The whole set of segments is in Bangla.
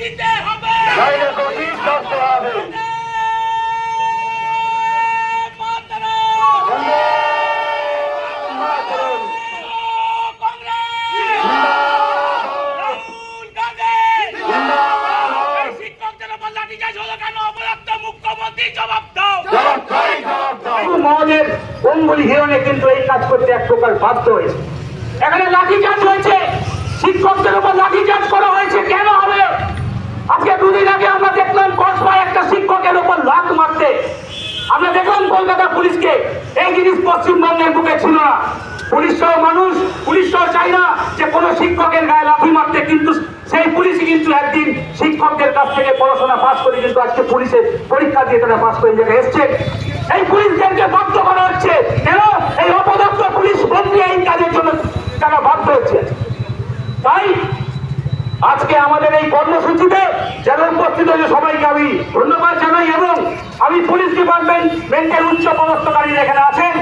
দিতে হবে। মহলের অঙ্গুলি হিরণে কিন্তু এই কাজ করতে এক প্রকার বাধ্য হয়েছে। এখানে লাঠিচার্জ হয়েছে। শিক্ষকদের উপর লাঠিচার্জ করা হয়েছে। কেন হবে? আজকে দুদিন আগে আমরা দেখলাম কসবায় একটা শিক্ষকের উপর লাত মারতে। আমরা দেখলাম কলকাতা পুলিশকে, এই জিনিস পশ্চিমবঙ্গের বুকে ছিল না। পুলিশ সহ মানুষ, পুলিশ সহ চাই না যে কোনো শিক্ষকের গায়ে লাথি মারতে, কিন্তু সেই পুলিশই কিন্তু একদিন শিক্ষকদের কাছ থেকে পড়াশোনা পাস করে কিন্তু আজকে পুলিশের পরীক্ষা দিয়ে তারা পাস করে জায়গায় এসছে। এই পুলিশদেরকে বাধ্য করা হচ্ছে কেন এই অপদস্থ পুলিশ মন্ত্রী এই কাজের জন্য তারা বাধ্য হচ্ছে তাই আজকে আমাদের এই কর্মসূচিতে যারা উপস্থিত হয়েছে সবাইকে আমি ধন্যবাদ জানাই এবং আমি পুলিশ ডিপার্টমেন্টের উচ্চ পদস্থকারীরা এখানে আছেন।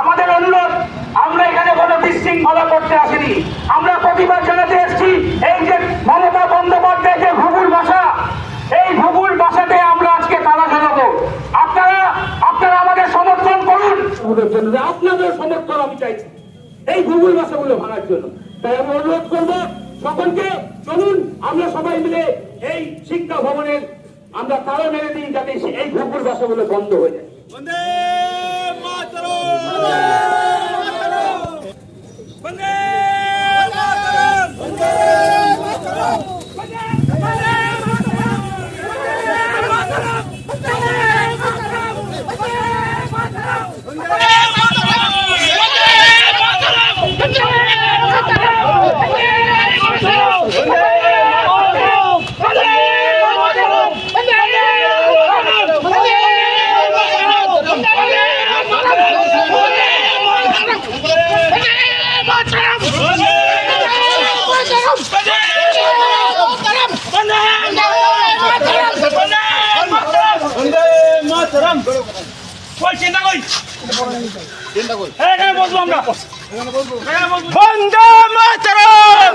আমাদের অনুরোধ, আমরা এখানে কোনো বিশৃঙ্খলা করতে আসিনি। আমরা প্রতিবাদ জানাতে এসেছি, এই যে মমতা বন্দ্যোপাধ্যায় যে ভূগোল ভাষা এই ভূগোল ভাষাতে আমরা আজকে তালা জানাব আপনারা আপনারা আমাদের সমর্থন করুন। আপনাদের সমর্থন আমি চাইছি। এই ভূগোল ভাষাগুলো ভাঙার জন্য। তাই আমি অনুরোধ করব, সকলকে চলুন, আমরা সবাই মিলে এই শিক্ষা ভবনের আমরা তারা মেরে দিই যাতে এই ভূগোল বাসাগুলো বন্ধ হয়ে যায়। কই এখানে বসবো আমরা মাতরম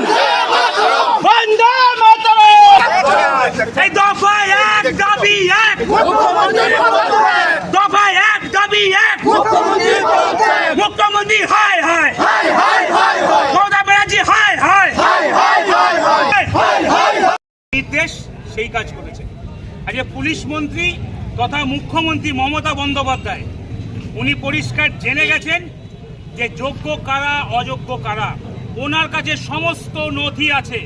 এই দফা এক দাবি এক দফা এক দাবি এক মুখ্যমন্ত্রী হায় হায় মমতা ব্যানার্জি হায় হায় নির্দেশ সেই কাজ করেছে। আজকে পুলিশ মন্ত্রী তথা মুখ্যমন্ত্রী মমতা বন্দ্যোপাধ্যায় উনি পরিষ্কার জেনে গেছেন যে যোগ্য কারা, অযোগ্য কারা। ওনার কাছে সমস্ত নথি আছে।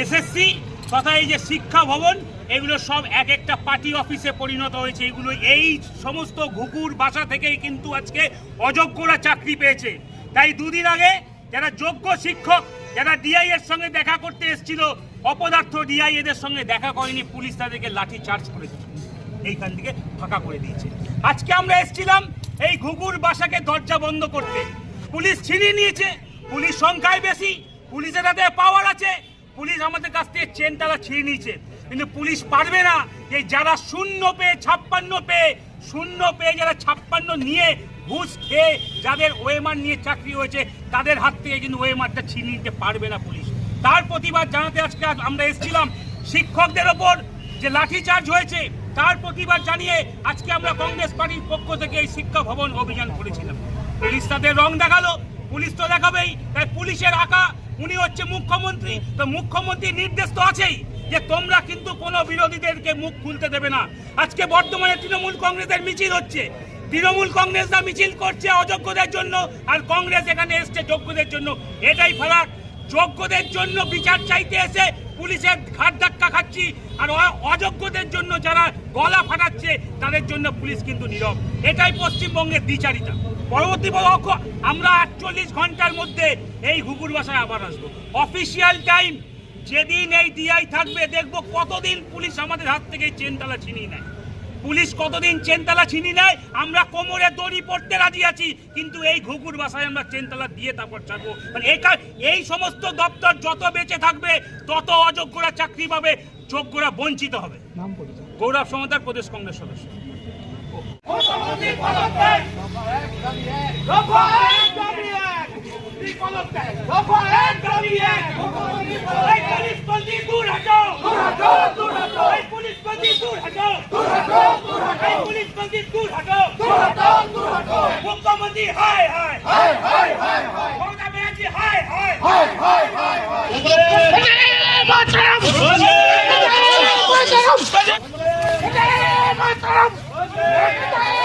এসএসসি তথা এই যে শিক্ষা ভবন, এগুলো সব এক একটা পার্টি অফিসে পরিণত হয়েছে। এগুলো এই সমস্ত ঘুঘুর বাসা থেকেই কিন্তু আজকে অযোগ্যরা চাকরি পেয়েছে। তাই দুদিন আগে যারা যোগ্য শিক্ষক, যারা ডিআই এর সঙ্গে দেখা করতে এসেছিল, অপদার্থ ডিআই এদের সঙ্গে দেখা করেনি, পুলিশ তাদেরকে লাঠি চার্জ করে এইখান থেকে ফাঁকা করে দিয়েছে। আজকে আমরা এসেছিলাম এই ঘুঘুর বাসাকে দরজা বন্ধ করতে। পুলিশ ছিনিয়ে নিয়েছে, পুলিশ সংখ্যায় বেশি, পুলিশের হাতে পাওয়ার আছে, পুলিশ আমাদের কাছ থেকে চেনটালা ছিঁড়ে নিয়েছে। কিন্তু পুলিশ পারবে না যে যারা শূন্য পেয়ে ছাপ্পান্ন পেয়ে, শূন্য পেয়ে যারা ছাপ্পান্ন নিয়ে ঘুষ খেয়ে যাদের ওয়েমার নিয়ে চাকরি হয়েছে, তাদের হাত থেকে কিন্তু ওয়েমারটা ছিনিয়ে নিতে পারবে না পুলিশ। তার প্রতিবাদ জানাতে আজকে আজ আমরা এসেছিলাম শিক্ষকদের ওপর যে লাঠিচার্জ হয়েছে তার প্রতিবাদ জানিয়ে আজকে আমরা কংগ্রেস পার্টির পক্ষ থেকে এই শিক্ষা ভবন অভিযান করেছিলাম। পুলিশ তাদের রং দেখাল, পুলিশ তো দেখাবেই। তাই পুলিশের আঁকা, উনি হচ্ছে মুখ্যমন্ত্রী। তো মুখ্যমন্ত্রীর নির্দেশ তো আছেই যে তোমরা কিন্তু কোনো বিরোধীদেরকে মুখ খুলতে দেবে না। আজকে বর্তমানে তৃণমূল কংগ্রেসের মিছিল হচ্ছে। তৃণমূল কংগ্রেসরা মিছিল করছে অযোগ্যদের জন্য, আর কংগ্রেস এখানে এসছে যোগ্যদের জন্য। এটাই ফারাক। যোগ্যদের জন্য বিচার চাইতে এসে পুলিশের ঘাট ধাক্কা খাচ্ছি আর অযোগ্যদের জন্য যারা গলা ফাটাচ্ছে, তাদের জন্য পুলিশ কিন্তু নীরব। এটাই পশ্চিমবঙ্গের দ্বিচারিতা। পরবর্তী পক্ষ আমরা আটচল্লিশ ঘণ্টার মধ্যে এই ঘুঘুর বাসায় আবার আসব। অফিসিয়াল টাইম, যেদিন এই দিয়াই থাকবে, দেখব কতদিন পুলিশ আমাদের হাত থেকে চেনতলা ছিনিয়ে নেয়। পুলিশ কতদিন চেনতলা ছিনি নেয় আমরা কোমরে দড়ি পড়তে রাজি আছি কিন্তু এই ঘুঘুর বাসায় আমরা চেনতলা দিয়ে তারপর ছাড়বো। মানে এই এই সমস্ত দপ্তর যত বেঁচে থাকবে তত অযোগ্যরা চাকরি পাবে যোগ্যরা বঞ্চিত হবে। গৌরব সমতার প্রদেশ কংগ্রেস সদস্য! দফা এক, দাবি এক! মুখ্যমন্ত্রী পদত্যাগ দফা এক দাবি এক এই পুলিশ বন্দী দূর হটো এই পুলিশ বন্দী দূর হটো এই পুলিশ হটো দূর হটো মুখ্যমন্ত্রী হায় হায়। মমতা ব্যানার্জি হায় হায়। মমতা ব্যানার্জি হায় হায়।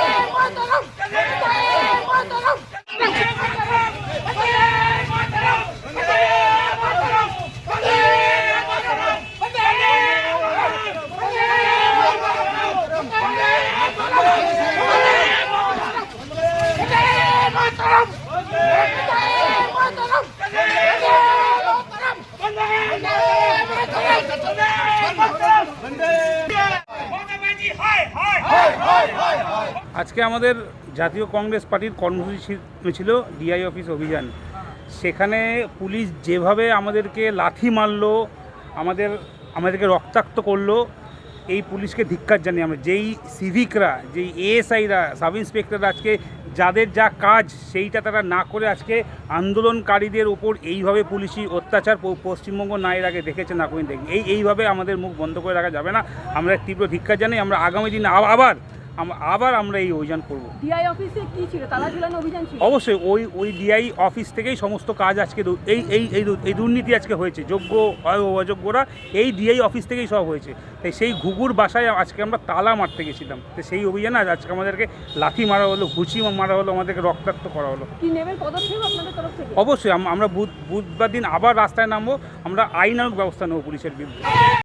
আজকে আমাদের জাতীয় কংগ্রেস পার্টির কর্মসূচি ছিল- ডিআই অফিস অভিযান। সেখানে পুলিশ যেভাবে আমাদেরকে লাথি মারলো, আমাদের, আমাদেরকে রক্তাক্ত করল, এই পুলিশকে ধিক্কার জানি আমরা, যেই সিভিকরা যেই এএসআইরা সাব ইন্সপেক্টররা আজকে যাদের যা কাজ, সেইটা তারা না করে আজকে আন্দোলনকারীদের ওপর এইভাবে পুলিশি অত্যাচার পশ্চিমবঙ্গ না এর আগে দেখেছে না কোনো দেখি এই, এইভাবে আমাদের মুখ বন্ধ করে রাখা যাবে না। আমরা তীব্র ভিক্ষা জানাই। আমরা আগামী দিনে আবার আবার আমরা এই অভিযান করব। ডিআই অফিসে কি ছিল? তালা ঝুলানো অভিযান ছিল? অবশ্যই ওই ওই ডিআই অফিস থেকেই সমস্ত কাজ আজকে এই এই এই দুর্নীতি আজকে হয়েছে। যোগ্য অযোগ্যরা এই ডিআই অফিস থেকেই সব হয়েছে। তাই সেই ঘুঘুর বাসায় আজকে আমরা তালা মারতে গেছিলাম। তো সেই অভিযানে আজ আজকে আমাদেরকে লাথি মারা হলো ঘুষি মারা হলো আমাদেরকে রক্তাক্ত করা হলো। কি নেবেন পদক্ষেপ আপনাদের তরফ থেকে? অবশ্যই আমরা বুধ বুধবার দিন আবার রাস্তায় নামবো। আমরা আইনানুক ব্যবস্থা নেব পুলিশের বিরুদ্ধে।